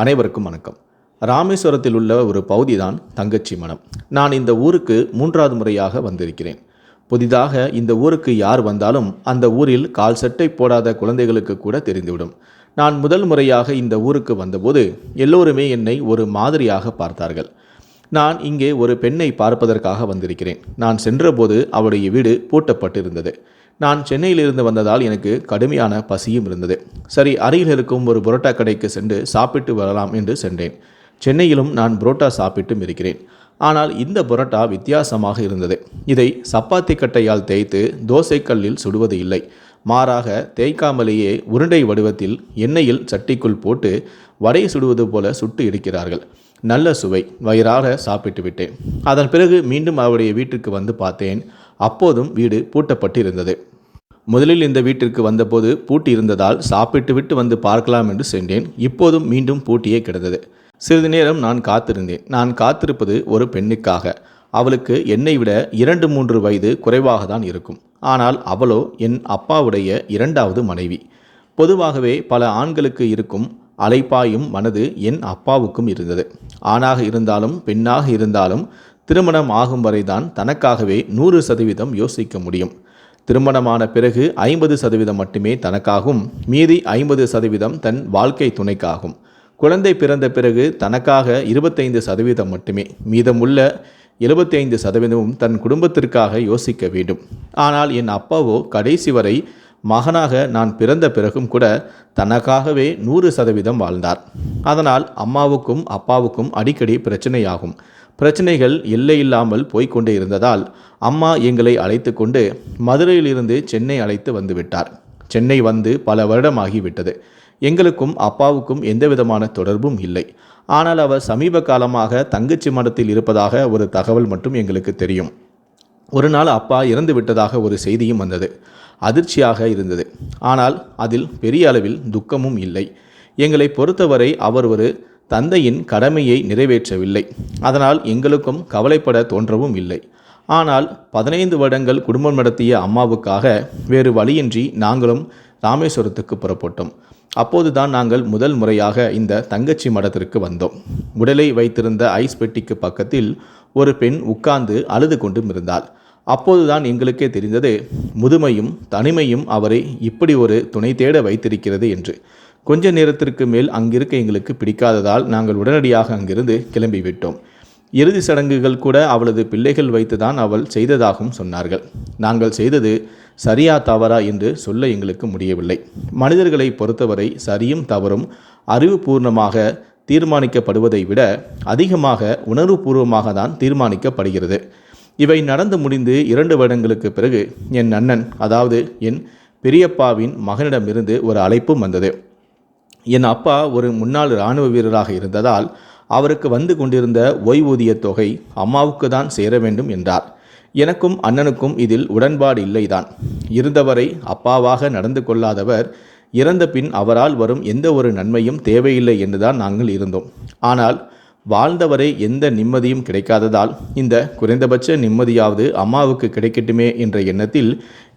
அனைவருக்கும் வணக்கம். ராமேஸ்வரத்தில் உள்ள ஒரு பகுதி தான் தங்கச்சி மனம் நான் இந்த ஊருக்கு மூன்றாவது முறையாக வந்திருக்கிறேன். புதிதாக இந்த ஊருக்கு யார் வந்தாலும் அந்த ஊரில் கால் சட்டை போடாத குழந்தைகளுக்கு கூட தெரிந்துவிடும். நான் முதல் முறையாக இந்த ஊருக்கு வந்தபோது எல்லோருமே என்னை ஒரு மாதிரியாக பார்த்தார்கள். நான் இங்கே ஒரு பெண்ணை பார்ப்பதற்காக வந்திருக்கிறேன். நான் சென்றபோது அவளுடைய வீடு பூட்டப்பட்டிருந்தது. நான் சென்னையிலிருந்து வந்ததால் எனக்கு கடுமையான பசியும் இருந்தது. சரி அருகில் இருக்கும் ஒரு புரோட்டா கடைக்கு சென்று சாப்பிட்டு வரலாம் என்று சென்றேன். சென்னையிலும் நான் புரோட்டா சாப்பிட்டும் இருக்கிறேன். ஆனால் இந்த புரோட்டா வித்தியாசமாக இருந்தது. இதை சப்பாத்தி கட்டையால் தேய்த்து தோசைக்கல்லில் சுடுவது இல்லை. மாறாக தேய்க்காமலேயே உருண்டை வடிவத்தில் எண்ணெயில் சட்டிக்குள் போட்டு வடை சுடுவது போல சுட்டு இருக்கிறார்கள். நல்ல சுவை வயிறார சாப்பிட்டு விட்டேன் அதன் பிறகு மீண்டும் அவருடைய வீட்டிற்கு வந்து பார்த்தேன். அப்போதும் வீடு பூட்டப்பட்டிருந்தது. முதலில் இந்த வீட்டிற்கு வந்தபோது பூட்டி இருந்ததால் சாப்பிட்டு விட்டு வந்து பார்க்கலாம் என்று சென்றேன். இப்போதும் மீண்டும் பூட்டியே கிடந்தது. சிறிது நேரம் நான் காத்திருந்தேன். நான் காத்திருப்பது ஒரு பெண்ணுக்காக. அவளுக்கு என்னை விட இரண்டு மூன்று வயது குறைவாக தான் இருக்கும். ஆனால் அவளோ என் அப்பாவுடைய இரண்டாவது மனைவி. பொதுவாகவே பல ஆண்களுக்கு இருக்கும் அலைப்பாயும் மனது என் அப்பாவுக்கும் இருந்தது. ஆணாக இருந்தாலும் பெண்ணாக இருந்தாலும் திருமணம் ஆகும் வரைதான் தனக்காகவே நூறு சதவீதம் யோசிக்க முடியும். திருமணமான பிறகு ஐம்பது சதவீதம் மட்டுமே தனக்காகும். மீதி ஐம்பது சதவீதம் தன் வாழ்க்கை துணைக்காகும். குழந்தை பிறந்த பிறகு தனக்காக இருபத்தைந்து சதவீதம் மட்டுமே. மீதமுள்ள எழுபத்தைந்து சதவீதமும் தன் குடும்பத்திற்காக யோசிக்க வேண்டும். ஆனால் என் அப்பாவோ கடைசி வரை மகனாக நான் பிறந்த பிறகும் கூட தனக்காகவே நூறு சதவீதம் வாழ்ந்தார். அதனால் அம்மாவுக்கும் அப்பாவுக்கும் அடிக்கடி பிரச்சனையாகும். பிரச்சனைகள் எல்லையில்லாமல் போய்க்கொண்டே இருந்ததால் அம்மா எங்களை அழைத்து கொண்டு மதுரையிலிருந்து சென்னை அழைத்து வந்துவிட்டார். சென்னை வந்து பல வருடமாகிவிட்டது. எங்களுக்கும் அப்பாவுக்கும் எந்தவிதமான தொடர்பும் இல்லை. ஆனால் அவர் சமீப காலமாக தங்கச்சி மடத்தில் இருப்பதாக ஒரு தகவல் மட்டும் எங்களுக்கு தெரியும். ஒரு நாள் அப்பா இறந்து விட்டதாக ஒரு செய்தியும் வந்தது. அதிர்ச்சியாக இருந்தது. ஆனால் அதில் பெரிய அளவில் துக்கமும் இல்லை. எங்களை பொறுத்தவரை அவர் ஒரு தந்தையின் கடமையை நிறைவேற்றவில்லை. அதனால் எங்களுக்கும் கவலைப்பட தோன்றவும் இல்லை. ஆனால் பதினைந்து வருடங்கள் குடும்பம் நடத்திய அம்மாவுக்காக வேறு வழியின்றி நாங்களும் ராமேஸ்வரத்துக்கு புறப்பட்டோம். அப்போதுதான் நாங்கள் முதல் முறையாக இந்த தங்கச்சி மடத்திற்கு வந்தோம். உடலை வைத்திருந்த ஐஸ் பெட்டிக்கு பக்கத்தில் ஒரு பெண் உட்கார்ந்து அழுது கொண்டும் இருந்தாள். அப்போதுதான் எங்களுக்கே தெரிந்தது முதுமையும் தனிமையும் அவரை இப்படி ஒரு துணை தேட வைத்திருக்கிறது என்று. கொஞ்ச நேரத்திற்கு மேல் அங்கிருக்க எங்களுக்கு பிடிக்காததால் நாங்கள் உடனடியாக அங்கிருந்து கிளம்பிவிட்டோம். இறுதி சடங்குகள் கூட அவளது பிள்ளைகள் வைத்துதான் அவள் செய்ததாகவும் சொன்னார்கள். நாங்கள் செய்தது சரியா தவறா என்று சொல்ல எங்களுக்கு முடியவில்லை. மனிதர்களை பொறுத்தவரை சரியும் தவறும் அறிவுபூர்ணமாக தீர்மானிக்கப்படுவதை விட அதிகமாக உணர்வுபூர்வமாக தான் தீர்மானிக்கப்படுகிறது. இவை நடந்து முடிந்து இரண்டு வருடங்களுக்கு பிறகு என் அண்ணன் அதாவது என் பெரியப்பாவின் மகனிடமிருந்து ஒரு அழைப்பும் வந்தது. என் அப்பா ஒரு முன்னாள் இராணுவ வீரராக இருந்ததால் அவருக்கு வந்து கொண்டிருந்த ஓய்வூதிய தொகை அம்மாவுக்கு தான் சேர வேண்டும் என்றார். எனக்கும் அண்ணனுக்கும் இதில் உடன்பாடு இல்லைதான். இருந்தவரை அப்பாவாக நடந்து கொள்ளாதவர் இறந்த பின் அவரால் வரும் எந்த ஒரு நன்மையும் தேவையில்லை என்றுதான் நாங்கள் இருந்தோம். ஆனால் வாழ்ந்தவரை எந்த நிம்மதியும் கிடைக்காததால் இந்த குறைந்தபட்ச நிம்மதியாவது அம்மாவுக்கு கிடைக்கட்டுமே என்ற எண்ணத்தில்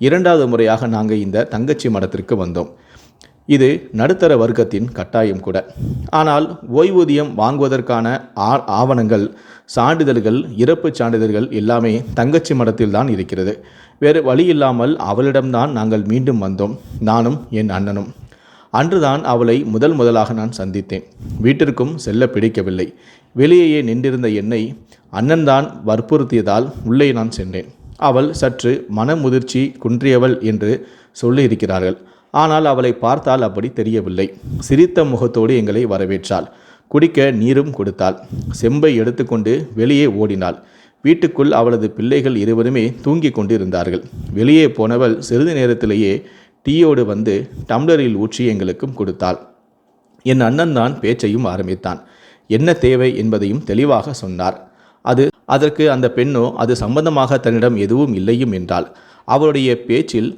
இரண்டாவது முறையாக நாங்கள் இந்த தங்கச்சி மடத்திற்கு வந்தோம். இது நடுத்தர வர்க்கத்தின் கட்டாயம் கூட. ஆனால் ஓய்வூதியம் வாங்குவதற்கான ஆ ஆவணங்கள் சான்றிதழ்கள் இறப்பு சான்றிதழ்கள் எல்லாமே தங்கச்சி மடத்தில் தான் இருக்கிறது. வேறு வழி இல்லாமல் அவளிடம்தான் நாங்கள் மீண்டும் வந்தோம். நானும் என் அண்ணனும். அன்றுதான் அவளை முதல் முதலாக நான் சந்தித்தேன். வீட்டிற்கும் செல்ல பிடிக்கவில்லை. வெளியேயே நின்றிருந்த என்னை அண்ணன்தான் வற்புறுத்தியதால் உள்ளே நான் சென்றேன். அவள் சற்று மனமுதிர்ச்சி குன்றியவள் என்று சொல்லியிருக்கிறார்கள். ஆனால் அவளை பார்த்தால் அப்படி தெரியவில்லை. சிரித்த முகத்தோடு எங்களை வரவேற்றாள். குடிக்க நீரும் கொடுத்தாள். செம்பை எடுத்துக்கொண்டு வெளியே ஓடினாள். வீட்டுக்குள் அவளது பிள்ளைகள் இருவருமே தூங்கிக் கொண்டிருந்தார்கள். வெளியே போனவள் சிறிது நேரத்திலேயே டீயோடு வந்து டம்ளரில் ஊற்றி எங்களுக்கும் கொடுத்தாள். என் அண்ணன் தான் பேச்சையும் ஆரம்பித்தான். என்ன தேவை என்பதையும் தெளிவாக சொன்னார். அது அதற்கு அந்த பெண்ணோ அது சம்பந்தமாக தன்னிடம் எதுவும் இல்லையும் என்றாள். அவளுடைய பேச்சில்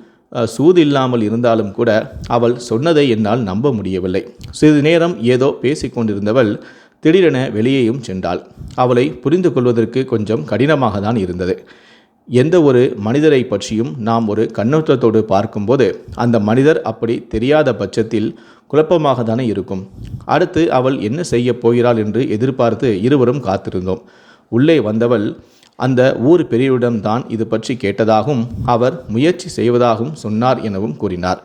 சூது இல்லாமல் இருந்தாலும் கூட அவள் சொன்னதை என்னால் நம்ப முடியவில்லை. சிறிது நேரம் ஏதோ பேசிக்கொண்டிருந்தவள் திடீரென வெளியேயும் சென்றாள். அவளை புரிந்து கொள்வதற்கு கொஞ்சம் கடினமாக தான் இருந்தது. எந்த ஒரு மனிதரை பற்றியும் நாம் ஒரு கண்ணோட்டத்தோடு பார்க்கும்போது அந்த மனிதர் அப்படி தெரியாத பட்சத்தில் குழப்பமாக தானே இருக்கும். அடுத்து அவள் என்ன செய்ய போகிறாள் என்று எதிர்பார்த்து இருவரும் காத்திருந்தோம். உள்ளே வந்தவள் அந்த ஊர் பெரியவரிடம்தான் இது பற்றி கேட்டதாகவும் அவர் முயற்சி செய்வதாகவும் சொன்னார் எனவும் கூறினார்.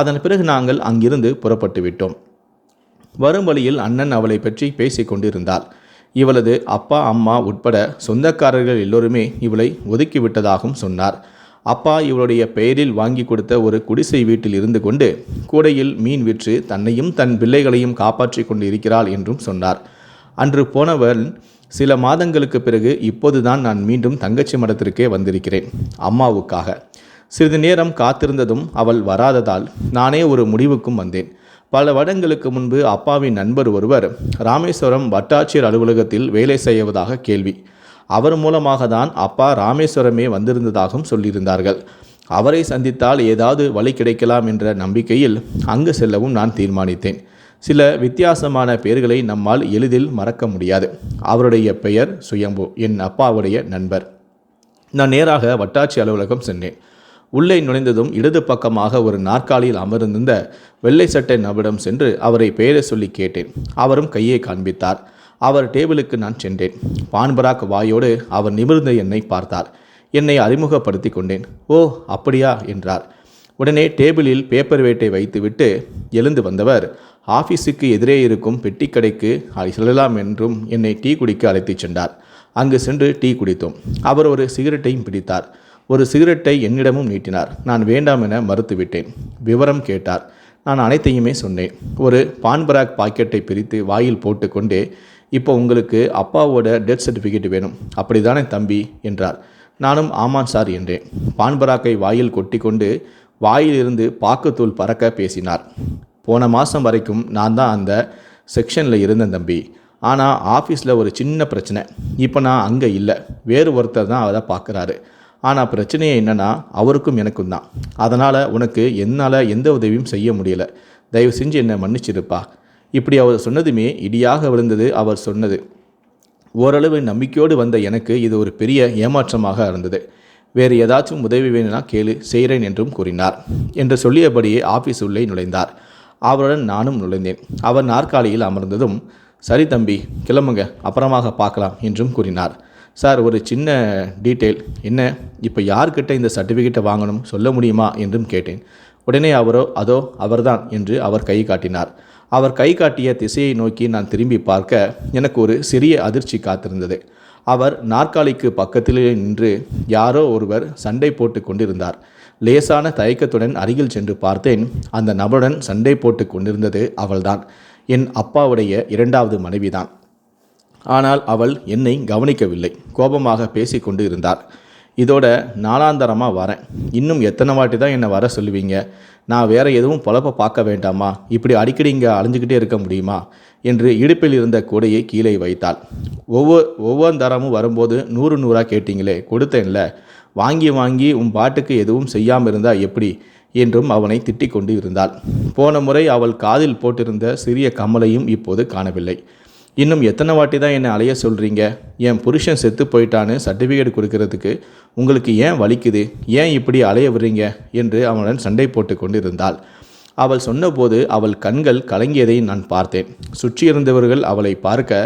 அதன் பிறகு நாங்கள் அங்கிருந்து புறப்பட்டு விட்டோம். வரும் வழியில் அண்ணன் அவளை பற்றி பேசிக் கொண்டிருந்தாள் இவளது அப்பா அம்மா உட்பட சொந்தக்காரர்கள் எல்லோருமே இவளை ஒதுக்கிவிட்டதாகவும் சொன்னார். அப்பா இவளுடைய பெயரில் வாங்கி கொடுத்த ஒரு குடிசை வீட்டில் இருந்து கொண்டு கூடையில் மீன் விற்று தன்னையும் தன் பிள்ளைகளையும் காப்பாற்றி கொண்டு இருக்கிறாள் என்றும் சொன்னார். அன்று போனவன் சில மாதங்களுக்கு பிறகு இப்போதுதான் நான் மீண்டும் தங்கச்சி மடத்திற்கே வந்திருக்கிறேன் அம்மாவுக்காக. சிறிது நேரம் காத்திருந்ததும் அவள் வராததால் நானே ஒரு முடிவுக்கும் வந்தேன். பல வருடங்களுக்கு முன்பு அப்பாவின் நண்பர் ஒருவர் ராமேஸ்வரம் வட்டாட்சியர் அலுவலகத்தில் வேலை செய்வதாக கேள்வி. அவர் மூலமாக தான் அப்பா ராமேஸ்வரமே வந்திருந்ததாகவும் சொல்லியிருந்தார்கள். அவரை சந்தித்தால் ஏதாவது வழி கிடைக்கலாம் என்ற நம்பிக்கையில் அங்கு செல்லவும் நான் தீர்மானித்தேன். சில வித்தியாசமான பெயர்களை நம்மால் எளிதில் மறக்க முடியாது. அவருடைய பெயர் சுயம்பு என் அப்பாவுடைய நண்பர். நான் நேராக வட்டாட்சி அலுவலகம் சென்றேன். உள்ளே நுழைந்ததும் இடது பக்கமாக ஒரு நாற்காலியில் அமர்ந்திருந்த வெள்ளை சட்டை நபரிடம் சென்று அவரை பெயரை சொல்லி கேட்டேன். அவரும் கையை காண்பித்தார். அவர் டேபிளுக்கு நான் சென்றேன். பான்பராக் வாயோடு அவர் நிமிர்ந்த என்னை பார்த்தார். என்னை அறிமுகப்படுத்தி கொண்டேன். ஓ அப்படியா? என்றார். உடனே டேபிளில் பேப்பர் வேட்டை வைத்துவிட்டு எழுந்து வந்தவர் ஆஃபீஸுக்கு எதிரே இருக்கும் பெட்டிக்கடைக்கு செல்லலாம் என்றும் என்னை டீ குடிக்க அழைத்துச் சென்றார். அங்கு சென்று டீ குடித்தோம். அவர் ஒரு சிகரெட்டையும் பிடித்தார். ஒரு சிகரெட்டை என்னிடமும் நீட்டினார். நான் வேண்டாம் என மறுத்துவிட்டேன். விவரம் கேட்டார். நான் அனைத்தையுமே சொன்னேன். ஒரு பான்பராக் பாக்கெட்டை பிரித்து வாயில் போட்டுக்கொண்டே இப்போ உங்களுக்கு அப்பாவோட டெத் சர்டிஃபிகேட் வேணும். அப்படிதானே தம்பி? என்றார். நானும் ஆமான் சார் என்றேன். பான்பராக்கை வாயில் கொட்டி கொண்டு வாயிலிருந்து பாக்குத்தூள் பறக்க பேசினார். போன மாதம் வரைக்கும் நான் தான் அந்த செக்ஷனில் இருந்தேன் தம்பி. ஆனால் ஆஃபீஸில் ஒரு சின்ன பிரச்சனை. இப்போ நான் அங்கே இல்லை. வேறு ஒருத்தர் தான் அதை பார்க்குறாரு ஆனால் பிரச்சனையே என்னென்னா அவருக்கும் எனக்கும் தான். அதனால் உனக்கு என்னால் எந்த உதவியும் செய்ய முடியல. தயவு செஞ்சு என்னை மன்னிச்சிருப்பா இப்படி அவர் சொன்னதுமே இடியாக விழுந்தது அவர் சொன்னது. ஓரளவு நம்பிக்கையோடு வந்த எனக்கு இது ஒரு பெரிய ஏமாற்றமாக இருந்தது. வேறு ஏதாச்சும் உதவி வேணும்னா கேளு செய்கிறேன் என்றும் கூறினார். என்று சொல்லியபடியே ஆஃபீஸ் உள்ளே நுழைந்தார். அவருடன் நானும் நுழைந்தேன். அவர் நாற்காலியில் அமர்ந்ததும் சரி தம்பி கிளம்புங்க அப்புறமாக பார்க்கலாம் என்றும் கூறினார். சார் ஒரு சின்ன டீட்டெயில். என்ன இப்போ யார்கிட்ட இந்த சர்டிஃபிகேட்டை வாங்கணும் சொல்ல முடியுமா? என்றும் கேட்டேன். உடனே அவரோ அதோ அவர்தான் என்று அவர் கை காட்டினார். அவர் கை காட்டிய திசையை நோக்கி நான் திரும்பி பார்க்க எனக்கு ஒரு சிறிய அதிர்ச்சி காத்திருந்தது. அவர் நாற்காலிக்கு பக்கத்திலே நின்று யாரோ ஒருவர் சண்டை போட்டு கொண்டிருந்தார். லேசான தயக்கத்துடன் அருகில் சென்று பார்த்தேன் அந்த நபருடன் சண்டை போட்டு கொண்டிருந்தது அவள்தான் என் அப்பாவுடைய இரண்டாவது மனைவிதான். ஆனால் அவள் என்னை கவனிக்கவில்லை கோபமாக பேசிக்கொண்டு இருந்தாள் இதோட நாளாந்தரமாக வரேன் இன்னும் எத்தனை வாட்டி தான் என்னை வர சொல்லுவீங்க? நான் வேறு எதுவும் பொழப்ப பார்க்க வேண்டாமா? இப்படி அடிக்கடி இங்கே அழிஞ்சுக்கிட்டே இருக்க முடியுமா? என்று இடுப்பில் இருந்த கூடையை கீழே வைத்தாள். ஒவ்வொரு ஒவ்வொரு தரமும் வரும்போது நூறு நூறாக கேட்டீங்களே கொடுத்தேன்ல. வாங்கி வாங்கி உன் பாட்டுக்கு எதுவும் செய்யாமல் இருந்தால் எப்படி? என்றும் அவனை திட்டிக் கொண்டு இருந்தாள். போன முறை அவள் காதில் போட்டிருந்த சிறிய கமலையும் இப்போது காணவில்லை. இன்னும் எத்தனை வாட்டி தான் என்னை அலைய சொல்கிறீங்க என் புருஷன் செத்து போயிட்டான்னு சர்டிஃபிகேட் கொடுக்கறதுக்கு உங்களுக்கு ஏன் வலிக்குது? ஏன் இப்படி அலைய விடுறீங்க? என்று அவனுடன் சண்டை போட்டு கொண்டிருந்தாள். அவள் சொன்னபோது அவள் கண்கள் கலங்கியதை நான் பார்த்தேன். சுற்றியிருந்தவர்கள் அவளை பார்க்க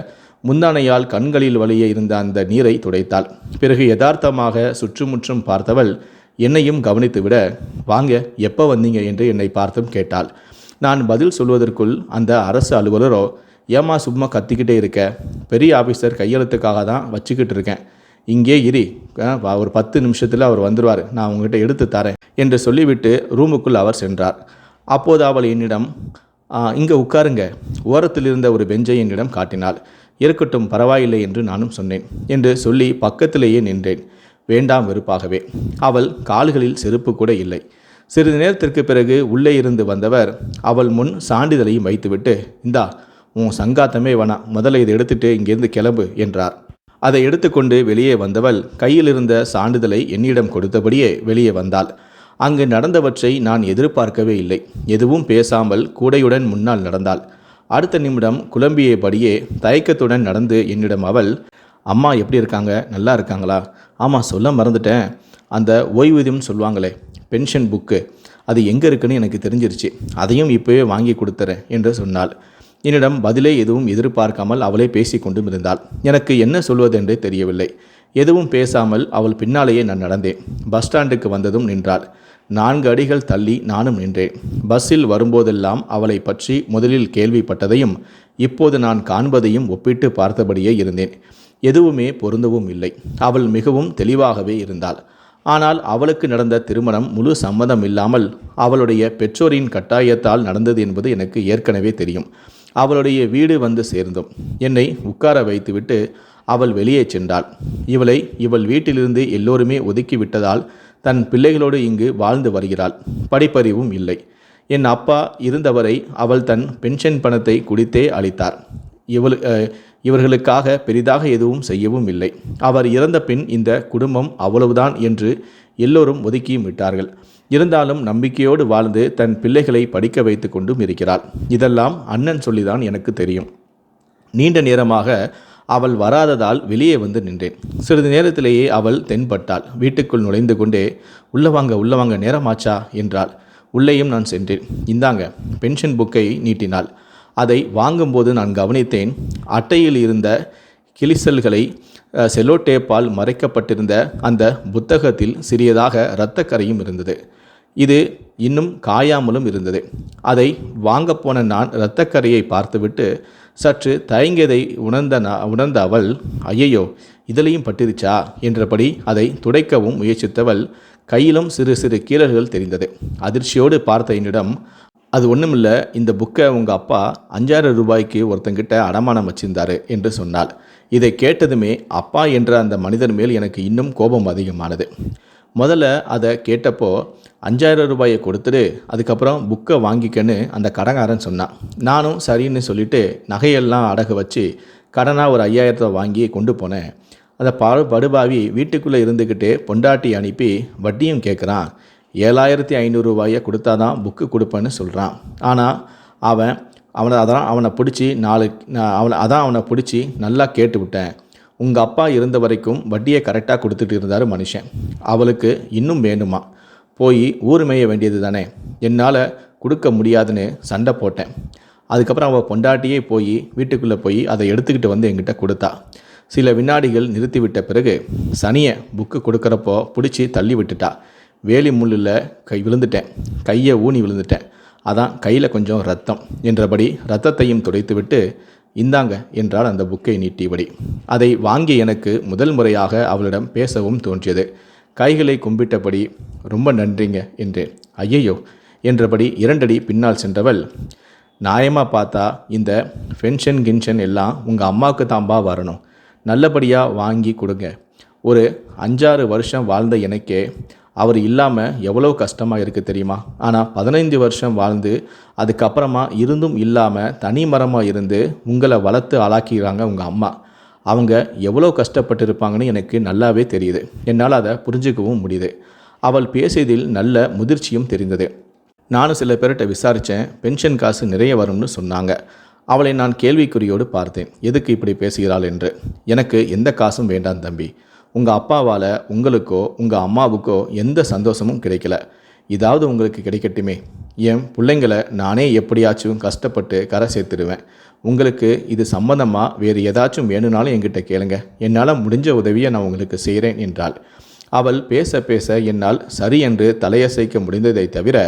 முந்தானையால் கண்களில் வழியே இருந்த அந்த நீரை துடைத்தாள். பிறகு யதார்த்தமாக சுற்றுமுற்றும் பார்த்தவள் என்னையும் கவனித்துவிட வாங்க எப்போ வந்தீங்க? என்று என்னை பார்த்தும் கேட்டாள். நான் பதில் சொல்வதற்குள் அந்த அரசு அலுவலரோ ஏமா சும்மா கத்திக்கிட்டே இருக்க? பெரிய ஆஃபீஸர் கையெழுத்துக்காக தான் வச்சுக்கிட்டு இருக்கேன். இங்கே இரி. ஒரு பத்து நிமிஷத்தில் அவர் வந்துடுவார் நான் உங்ககிட்ட எடுத்து தரேன் என்று சொல்லிவிட்டு ரூமுக்குள் அவர் சென்றார். அப்போது அவள் என்னிடம் இங்கே உட்காருங்க. ஓரத்தில் இருந்த ஒரு பெஞ்சை என்னிடம் காட்டினாள். இருக்கட்டும் பரவாயில்லை என்று நானும் சொன்னேன் என்று சொல்லி பக்கத்திலேயே நின்றேன். வேண்டாம் வெறுப்பாகவே. அவள் கால்களில் செருப்பு கூட இல்லை. சிறிது நேரத்திற்கு பிறகு உள்ளே இருந்து வந்தவர் அவள் முன் சான்றிதழையும் வைத்துவிட்டு இந்தா உன் சங்காத்தமே வேணாம் முதல்ல இதை எடுத்துட்டு இங்கிருந்து கிளம்பு என்றார். அதை எடுத்துக்கொண்டு வெளியே வந்தவள் கையில் இருந்த சான்றிதழை என்னிடம் கொடுத்தபடியே வெளியே வந்தாள். அங்கு நடந்தவற்றை நான் எதிர்பார்க்கவே இல்லை. எதுவும் பேசாமல் கூடையுடன் முன்னால் நடந்தாள். அடுத்த நிமிடம் குழம்பியபடியே தயக்கத்துடன் நடந்து என்னிடம் அவள் அம்மா எப்படி இருக்காங்க? நல்லா இருக்காங்களா? ஆமாம் சொல்ல மறந்துட்டேன். அந்த ஓய்வூதியம் சொல்லுவாங்களே பென்ஷன் புக்கு. அது எங்கே இருக்குன்னு எனக்கு தெரிஞ்சிருச்சு. அதையும் இப்போவே வாங்கி கொடுத்துறேன் என்று சொன்னாள். என்னிடம் பதிலே எதுவும் எதிர்பார்க்காமல் அவளே பேசி கொண்டும் இருந்தாள் எனக்கு என்ன சொல்வதென்றே தெரியவில்லை. எதுவும் பேசாமல் அவள் பின்னாலேயே நான் நடந்தேன். பஸ் ஸ்டாண்டுக்கு வந்ததும் நின்றாள். நான்கு அடிகள் தள்ளி நானும் நின்றேன். பஸ்ஸில் வரும்போதெல்லாம் அவளை பற்றி முதலில் கேள்விப்பட்டதையும் இப்போது நான் காண்பதையும் ஒப்பிட்டு பார்த்தபடியே இருந்தேன். எதுவுமே பொருந்தவும் இல்லை. அவள் மிகவும் தெளிவாகவே இருந்தாள். ஆனால் அவளுக்கு நடந்த திருமணம் முழு சம்மதம் இல்லாமல் அவளுடைய பெற்றோரின் கட்டாயத்தால் நடந்தது என்பது எனக்கு ஏற்கனவே தெரியும். அவளுடைய வீடு வந்து சேர்ந்தோம். என்னை உட்கார வைத்துவிட்டு அவள் வெளியே சென்றாள். இவளை இவள் வீட்டிலிருந்து எல்லோருமே ஒதுக்கி விட்டதால் தன் பிள்ளைகளோடு இங்கு வாழ்ந்து வருகிறாள். படிப்பறிவும் இல்லை. என் அப்பா இருந்தவரை அவள் தன் பென்ஷன் பணத்தை குடித்தே அளித்தார். இவள் இவர்களுக்காக பெரிதாக எதுவும் செய்யவும் இல்லை. அவர் இறந்த பின் இந்த குடும்பம் அவ்வளவுதான் என்று எல்லோரும் ஒதுக்கியும் விட்டார்கள். இருந்தாலும் நம்பிக்கையோடு வாழ்ந்து தன் பிள்ளைகளை படிக்க வைத்து கொண்டும் இருக்கிறாள். இதெல்லாம் அண்ணன் சொல்லிதான் எனக்கு தெரியும். நீண்ட நேரமாக அவள் வராததால் வெளியே வந்து நின்றேன். சிறிது நேரத்திலேயே அவள் தென்பட்டாள். வீட்டுக்குள் நுழைந்து கொண்டே உள்ளவாங்க வாங்க வாங்க நேரமாச்சா? என்றாள். உள்ளேயும் நான் சென்றேன். இந்தாங்க பென்ஷன் புக்கை நீட்டினாள். அதை வாங்கும்போது நான் கவனித்தேன் அட்டையில் இருந்த கிளிசல்களை செலோடேப்பால் செல்லோ டேப்பால் மறைக்கப்பட்டிருந்த அந்த புத்தகத்தில் சிறியதாக இரத்தக்கரையும் இருந்தது. இது இன்னும் காயாமலும் இருந்தது. அதை வாங்கப்போன நான் இரத்தக்கரையை பார்த்துவிட்டு சற்று தயங்கியதை உணர்ந்த உணர்ந்த அவள் ஐயையோ இதிலையும் பட்டிருச்சா? என்றபடி அதை துடைக்கவும் முயற்சித்தவள் கையிலும் சிறு சிறு கீறல்கள் தெரிந்தது. அதிர்ச்சியோடு பார்த்த என்னிடம் அது ஒன்றுமில்ல இந்த புக்கை உங்கள் அப்பா அஞ்சாயிரம் ரூபாய்க்கு ஒருத்தங்கிட்ட அடமானம் வச்சிருந்தாரு என்று சொன்னாள். இதை கேட்டதுமே அப்பா என்ற அந்த மனிதர் மேல் எனக்கு இன்னும் கோபம் அதிகமானது. முதல்ல அதை கேட்டப்போ அஞ்சாயிரம் ரூபாயை கொடுத்துட்டு அதுக்கப்புறம் புக்கை வாங்கிக்கன்னு அந்த கடங்காரன் சொன்னான். நானும் சரின்னு சொல்லிட்டு நகையெல்லாம் அடகு வச்சு கடனாக ஒரு ஐயாயிரத்தை வாங்கி கொண்டு போனேன். அந்த பாடு படுபாவி வீட்டுக்குள்ளே இருந்துக்கிட்டு பொண்டாட்டி அனுப்பி வட்டியும் கேட்குறான். ஏழாயிரத்தி ஐநூறுரூவாயை கொடுத்தாதான் புக்கு கொடுப்பேன்னு சொல்கிறான் ஆனால் அவன் அவனை அதான் அவனை பிடிச்சி நாலு நான் அவனை அதான் அவனை பிடிச்சி நல்லா கேட்டு விட்டேன். உங்கள் அப்பா இருந்த வரைக்கும் வட்டியை கரெக்டாக கொடுத்துட்டு இருந்தார் மனுஷன். அவளுக்கு இன்னும் வேணுமா போய் ஊர் மேய வேண்டியது தானே. என்னால் கொடுக்க முடியாதுன்னு சண்டை போட்டேன். அதுக்கப்புறம் அவள் பொண்டாட்டியே போய் வீட்டுக்குள்ளே போய் அதை எடுத்துக்கிட்டு வந்து எங்கிட்ட கொடுத்தா. சில வினாடிகள் நிறுத்திவிட்ட பிறகு சனியை புக்கு கொடுக்குறப்போ பிடிச்சி தள்ளி விட்டுட்டா. வேலி முள்ளில் கை விழுந்துட்டேன். கையை ஊனி விழுந்துட்டேன். அதான் கையில் கொஞ்சம் ரத்தம் என்றபடி ரத்தத்தையும் துடைத்துவிட்டு இந்தாங்க என்றால் அந்த புக்கை நீட்டியபடி. அதை வாங்கி எனக்கு முதல் முறையாக அவளிடம் பேசவும் தோன்றியது. கைகளை கும்பிட்டபடி ரொம்ப நன்றிங்க என்றேன். ஐயையோ என்றபடி இரண்டடி பின்னால் சென்றவள் நியாயமாக பார்த்தா இந்த ஃபென்ஷன் கின்ஷன் எல்லாம் உங்கள் அம்மாவுக்கு தாம்பா வரணும். நல்லபடியாக வாங்கி கொடுங்க. ஒரு அஞ்சாறு வருஷம் வாழ்ந்த எனக்கே அவர் இல்லாமல் எவ்வளோ கஷ்டமாக இருக்குது தெரியுமா? ஆனால் பதினைந்து வருஷம் வாழ்ந்து அதுக்கப்புறமா இருந்தும் இல்லாமல் தனி மரமாக இருந்து உங்களை வளர்த்து ஆளாக்கிறாங்க உங்கள் அம்மா. அவங்க எவ்வளோ கஷ்டப்பட்டிருப்பாங்கன்னு எனக்கு நல்லாவே தெரியுது. என்னால் அதை புரிஞ்சுக்கவும் முடியுது. அவள் பேசியதில் நல்ல முதிர்ச்சியும் தெரிந்தது. நானும் சில பேர்கிட்ட விசாரித்தேன் பென்ஷன் காசு நிறைய வரும்னு சொன்னாங்க. அவளை நான் கேள்விக்குறியோடு பார்த்தேன். எதுக்கு இப்படி பேசுகிறாள் என்று. எனக்கு எந்த காசும் வேண்டாம் தம்பி. உங்கள் அப்பாவால் உங்களுக்கோ உங்கள் அம்மாவுக்கோ எந்த சந்தோஷமும் கிடைக்கல. இதாவது உங்களுக்கு கிடைக்கட்டுமே. என் பிள்ளைங்களை நானே எப்படியாச்சும் கஷ்டப்பட்டு கரை சேர்த்துடுவேன். உங்களுக்கு இது சம்மந்தமாக வேறு ஏதாச்சும் வேணும்னாலும் என்கிட்ட கேளுங்க. என்னால் முடிஞ்ச உதவியை நான் உங்களுக்கு செய்கிறேன் என்றாள். அவள் பேச பேச என்னால் சரி என்று தலையசைக்க முடிந்ததை தவிர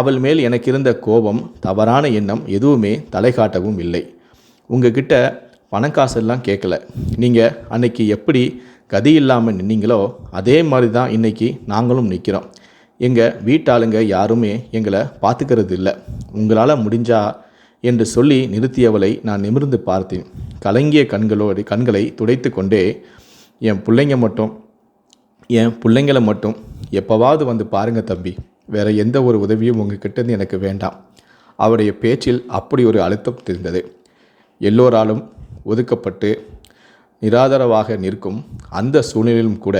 அவள் மேல் எனக்கு இருந்த கோபம் தவறான எண்ணம் எதுவுமே தலை காட்டவும் இல்லை. உங்ககிட்ட பணக்காசெல்லாம் கேட்கல. நீங்கள் அன்னைக்கு எப்படி கதி இல்லாமல் நின்னீங்களோ அதே மாதிரி தான் இன்றைக்கி நாங்களும் நிற்கிறோம் எங்கள் வீட்டாளுங்க யாருமே எங்களை பார்த்துக்கிறது இல்லை உங்களால் முடிஞ்சா என்று சொல்லி நிறுத்தியவளை நான் நிமிர்ந்து பார்த்தேன். கலங்கிய கண்களோடு கண்களை துடைத்து கொண்டே என் பிள்ளைங்க மட்டும் என் பிள்ளைங்களை மட்டும் எப்போவாவது வந்து பாருங்கள் தம்பி. வேற எந்த ஒரு உதவியும் உங்ககிட்ட எனக்கு வேண்டாம். அவருடைய பேச்சில் அப்படி ஒரு அழுத்தம் தெரிந்தது. எல்லோராலும் ஒதுக்கப்பட்டு நிராதரவாக நிற்கும் அந்த சூழ்நிலையிலும் கூட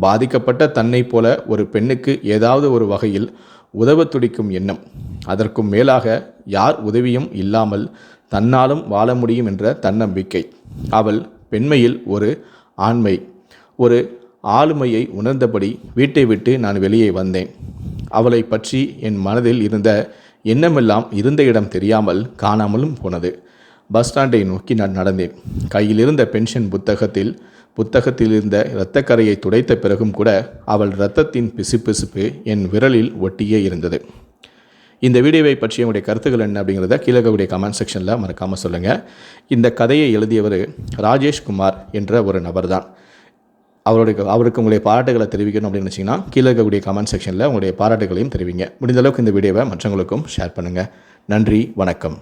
பாதிக்கப்பட்ட தன்னைப் போல ஒரு பெண்ணுக்கு ஏதாவது ஒரு வகையில் உதவ துடிக்கும் எண்ணம். அதற்கும் மேலாக யார் உதவியும் இல்லாமல் தன்னாலும் வாழ முடியும் என்ற தன்னம்பிக்கை. அவள் பெண்மையில் ஒரு ஆண்மை ஒரு ஆளுமையை உணர்ந்தபடி வீட்டை விட்டு நான் வெளியே வந்தேன். அவளை பற்றி என் மனதில் இருந்த எண்ணமெல்லாம் இருந்த இடம் தெரியாமல் காணாமலும் போனது. பஸ் ஸ்டாண்டை நோக்கி நான் நடந்தேன். கையில் இருந்த பென்ஷன் புத்தகத்தில் புத்தகத்தில் இருந்த இரத்தக்கரையை துடைத்த பிறகும் கூட அவள் இரத்தத்தின் பிசுபிசுப்பு என் விரலில் ஒட்டியே இருந்தது. இந்த வீடியோவை பற்றி உங்களுடைய கருத்துக்கள் என்ன அப்படிங்கிறத கீழகவுடைய கமெண்ட் செக்ஷனில் மறக்காமல் சொல்லுங்கள் இந்த கதையை எழுதியவர் ராஜேஷ் குமார் என்ற ஒரு நபர் தான். அவருடைய அவருக்கு உங்களுடைய பாராட்டுகளை தெரிவிக்கணும் அப்படின்னு நினச்சிங்கன்னா கீழே இருக்கக்கூடிய கமெண்ட் செக்ஷனில் உங்களுடைய பாராட்டுகளையும் தெரிவிங்க. முடிந்தளவுக்கு இந்த வீடியோவை மற்றவங்களுக்கும் ஷேர் பண்ணுங்கள் நன்றி வணக்கம்.